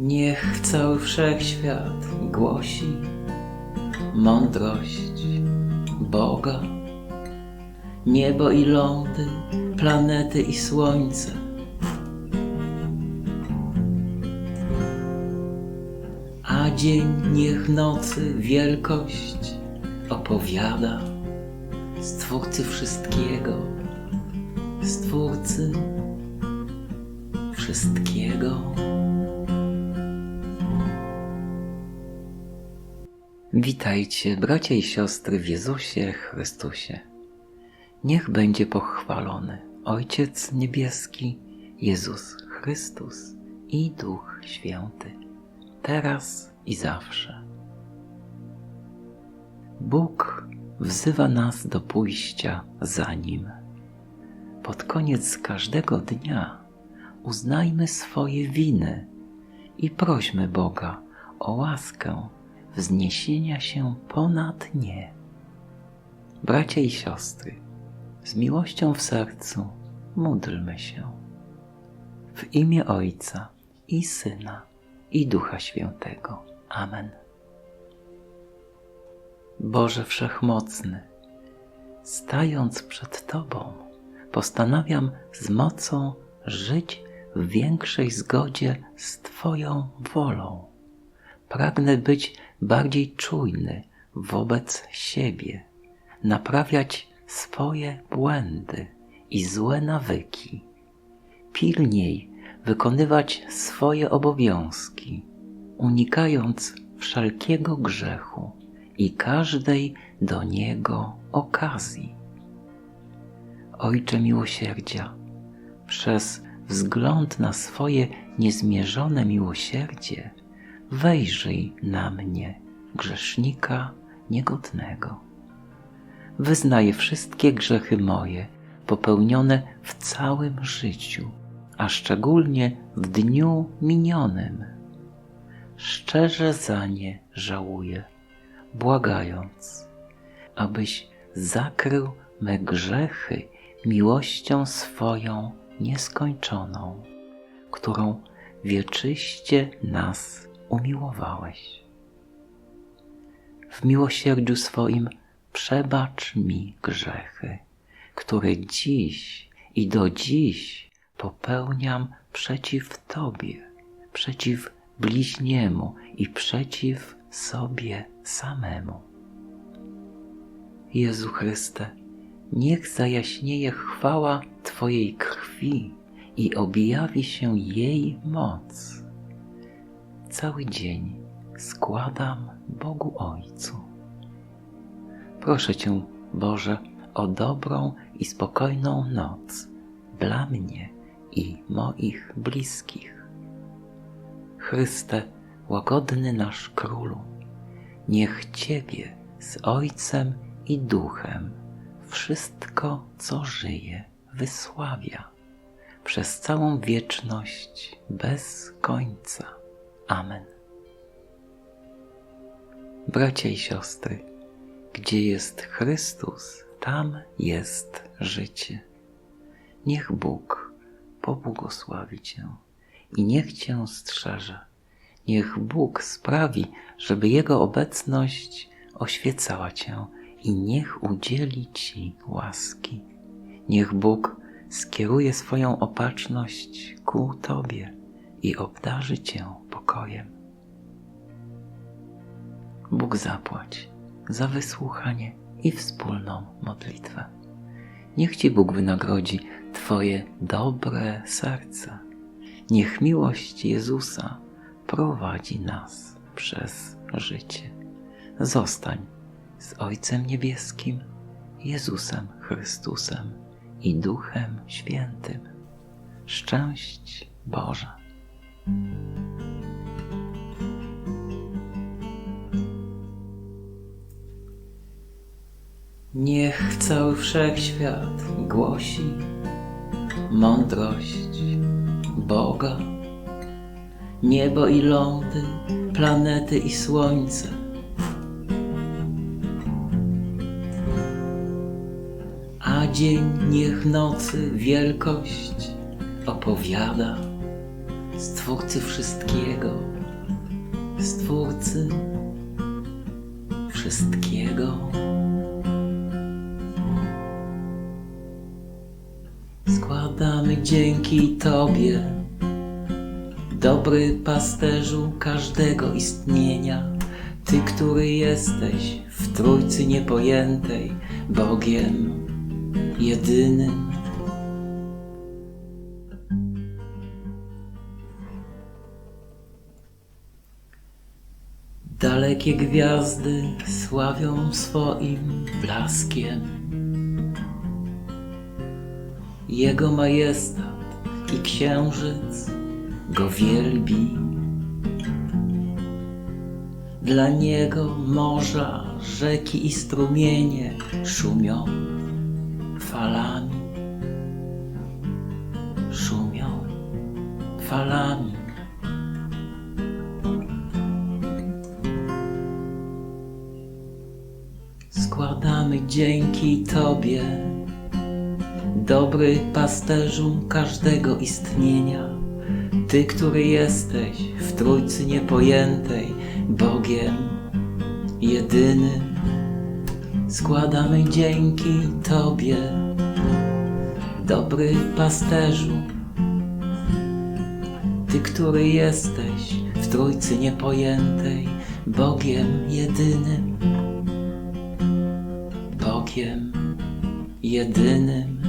Niech cały wszechświat głosi mądrość Boga. Niebo i lądy, planety i słońce. A dzień niech nocy wielkość opowiada. Stwórcy wszystkiego, Stwórcy wszystkiego. Witajcie, bracia i siostry w Jezusie Chrystusie. Niech będzie pochwalony Ojciec Niebieski, Jezus Chrystus i Duch Święty, teraz i zawsze. Bóg wzywa nas do pójścia za Nim. Pod koniec każdego dnia uznajmy swoje winy i prośmy Boga o łaskę wzniesienia się ponad nie. Bracia i siostry, z miłością w sercu módlmy się. W imię Ojca i Syna i Ducha Świętego. Amen. Boże Wszechmocny, stając przed Tobą, postanawiam z mocą żyć w większej zgodzie z Twoją wolą. Pragnę być bardziej czujny wobec siebie, naprawiać swoje błędy i złe nawyki, pilniej wykonywać swoje obowiązki, unikając wszelkiego grzechu i każdej do niego okazji. Ojcze miłosierdzia, przez wzgląd na swoje niezmierzone miłosierdzie, wejrzyj na mnie, grzesznika niegodnego. Wyznaję wszystkie grzechy moje, popełnione w całym życiu, a szczególnie w dniu minionym. Szczerze za nie żałuję, błagając, abyś zakrył me grzechy miłością swoją nieskończoną, którą wieczyście nas umiłowałeś. W miłosierdziu swoim przebacz mi grzechy, które dziś i do dziś popełniam przeciw Tobie, przeciw bliźniemu i przeciw sobie samemu. Jezu Chryste, niech zajaśnieje chwała Twojej krwi i objawi się jej moc. Cały dzień składam Bogu Ojcu. Proszę Cię, Boże, o dobrą i spokojną noc dla mnie i moich bliskich. Chryste, łagodny nasz Królu, niech Ciebie z Ojcem i Duchem wszystko, co żyje, wysławia przez całą wieczność bez końca. Amen. Bracia i siostry, gdzie jest Chrystus, tam jest życie. Niech Bóg pobłogosławi Cię i niech Cię strzeże. Niech Bóg sprawi, żeby Jego obecność oświecała Cię i niech udzieli Ci łaski. Niech Bóg skieruje swoją opatrzność ku Tobie i obdarzy Cię pokojem. Bóg zapłać za wysłuchanie i wspólną modlitwę. Niech Ci Bóg wynagrodzi Twoje dobre serce. Niech miłość Jezusa prowadzi nas przez życie. Zostań z Ojcem Niebieskim, Jezusem Chrystusem i Duchem Świętym. Szczęść Boże. Niech cały wszechświat głosi mądrość Boga. Niebo i lądy, planety i słońce. A dzień niech nocy wielkość opowiada. Stwórcy wszystkiego, Stwórcy wszystkiego. Składamy dzięki Tobie, dobry pasterzu każdego istnienia, Ty, który jesteś w Trójcy niepojętej, Bogiem jedynym. Dalekie gwiazdy sławią swoim blaskiem. Jego majestat i księżyc go wielbi. Dla niego morza, rzeki i strumienie szumią falami. Szumią falami. Składamy dzięki Tobie, dobry pasterzu każdego istnienia. Ty, który jesteś w Trójcy niepojętej, Bogiem jedynym. Składamy dzięki Tobie, dobry pasterzu. Ty, który jesteś w Trójcy niepojętej, Bogiem jedynym. Bogiem jedynym.